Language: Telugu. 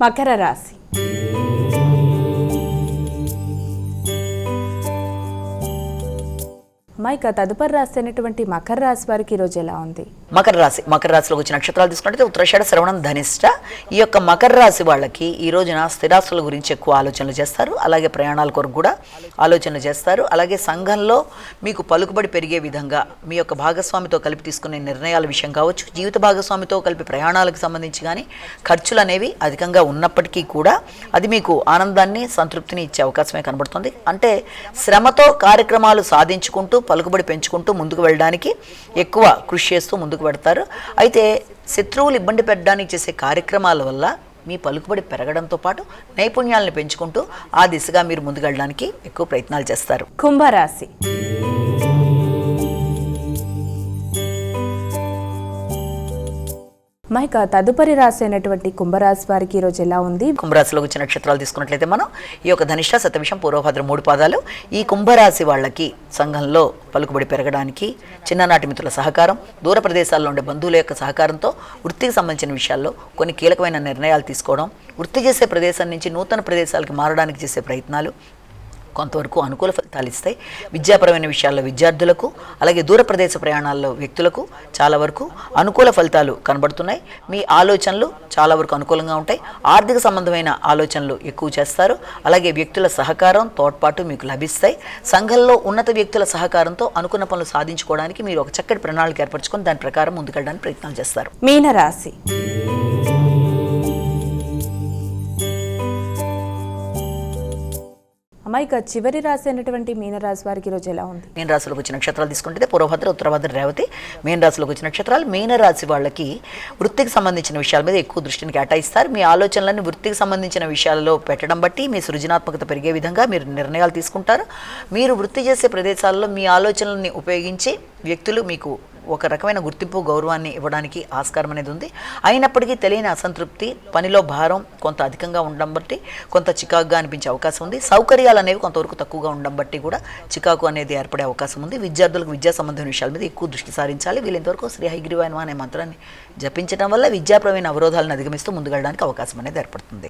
మకర రాశి. మైక తదుపరి రాశి అయినటువంటి మకర రాశి వారికి ఈరోజు ఎలా ఉంది? మకర రాశి మకర రాశిలోకి వచ్చిన నక్షత్రాలు తీసుకుంటే ఉత్తరాషాఢ శ్రవణం ధనిష్ట ఈ యొక్క మకర రాశి వాళ్ళకి ఈ రోజున స్థిరాస్తుల గురించి ఎక్కువ ఆలోచనలు చేస్తారు. అలాగే ప్రయాణాల కొరకు కూడా ఆలోచనలు చేస్తారు. అలాగే సంఘంలో మీకు పలుకుబడి పెరిగే విధంగా మీ యొక్క భాగస్వామితో కలిపి తీసుకునే నిర్ణయాల విషయం కావచ్చు జీవిత భాగస్వామితో కలిపి ప్రయాణాలకు సంబంధించి కానీ ఖర్చులు అనేవి అధికంగా ఉన్నప్పటికీ కూడా అది మీకు ఆనందాన్ని సంతృప్తిని ఇచ్చే అవకాశమే కనబడుతుంది. అంటే శ్రమతో కార్యక్రమాలు సాధించుకుంటూ పలుకుబడి పెంచుకుంటూ ముందుకు వెళ్ళడానికి ఎక్కువ కృషి చేస్తూ ముందుకు పెడతారు అయితే శత్రువులు ఇబ్బంది పెట్టడానికి చేసే కార్యక్రమాల వల్ల మీ పలుకుబడి పెరగడంతో పాటు నైపుణ్యాలను పెంచుకుంటూ ఆ దిశగా మీరు ముందుకు వెళ్ళడానికి ఎక్కువ ప్రయత్నాలు చేస్తారు. కుంభరాశి. మైక తదుపరి రాశి అయినటువంటి కుంభరాశి వారికి ఈరోజు ఎలా ఉంది? కుంభరాశిలోకి వచ్చిన నక్షత్రాలు తీసుకున్నట్లయితే మనం ఈ యొక్క ధనిష్ట సతవిషం పూర్వభద్ర మూడు పాదాలు ఈ కుంభరాశి వాళ్ళకి సంఘంలో పలుకుబడి పెరగడానికి చిన్ననాటి మిత్రుల సహకారం దూర ప్రదేశాల్లో ఉండే బంధువుల యొక్క సహకారంతో వృత్తికి సంబంధించిన విషయాల్లో కొన్ని కీలకమైన నిర్ణయాలు తీసుకోవడం వృత్తి చేసే ప్రదేశం నుంచి నూతన ప్రదేశాలకు మారడానికి చేసే ప్రయత్నాలు కొంతవరకు అనుకూల ఫలితాలు ఇస్తాయి. విద్యాపరమైన విషయాల్లో విద్యార్థులకు అలాగే దూర ప్రదేశ ప్రయాణాల్లో వ్యక్తులకు చాలా వరకు అనుకూల ఫలితాలు కనబడుతున్నాయి. మీ ఆలోచనలు చాలా వరకు అనుకూలంగా ఉంటాయి. ఆర్థిక సంబంధమైన ఆలోచనలు ఎక్కువ చేస్తారు. అలాగే వ్యక్తుల సహకారం తోడ్పాటు మీకు లభిస్తాయి. సంఘంలో ఉన్నత వ్యక్తుల సహకారంతో అనుకున్న పనులు సాధించుకోవడానికి మీరు ఒక చక్కటి ప్రణాళిక ఏర్పరచుకొని దాని ప్రకారం ముందుకెళ్ళడానికి ప్రయత్నాలు చేస్తారు. మీనరాశి. అమాయిక చివరి రాశి అయినటువంటి మీనరాశి వారికి ఈరోజు ఎలా ఉంది? మీనరాశిలోకి వచ్చిన నక్షత్రాలు తీసుకుంటే పూర్వభద్ర ఉత్తరభద్ర రేవతి. మీనరాశిలోకి వచ్చిన నక్షత్రాలు మీనరాశి వాళ్ళకి వృత్తికి సంబంధించిన విషయాల మీద ఎక్కువ దృష్టిని కేటాయిస్తారు. మీ ఆలోచనలన్నీ వృత్తికి సంబంధించిన విషయాలలో పెట్టడం బట్టి మీ సృజనాత్మకత పెరిగే విధంగా మీరు నిర్ణయాలు తీసుకుంటారు. మీరు వృత్తి చేసే ప్రదేశాల్లో మీ ఆలోచనల్ని ఉపయోగించి వ్యక్తులు మీకు ఒక రకమైన గుర్తింపు గౌరవాన్ని ఇవ్వడానికి ఆస్కారం అనేది ఉంది. అయినప్పటికీ తెలియని అసంతృప్తి పనిలో భారం కొంత అధికంగా ఉండడం బట్టి కొంత చికాకుగా అనిపించే అవకాశం ఉంది. సౌకర్యాలు అనేవి కొంతవరకు తక్కువగా ఉండడం బట్టి కూడా చికాకు అనేది ఏర్పడే అవకాశం ఉంది. విద్యార్థులకు విద్యా సంబంధమైన విషయాల మీద ఎక్కువ దృష్టి సారించాలి. వీళ్ళంతవరకు శ్రీ హైగ్రీవాయన అనే మంత్రాన్ని జపించడం వల్ల విద్యాపరమైన అవరోధాలను అధిగమిస్తూ ముందుకెళ్ళడానికి అవకాశం అనేది ఏర్పడుతుంది.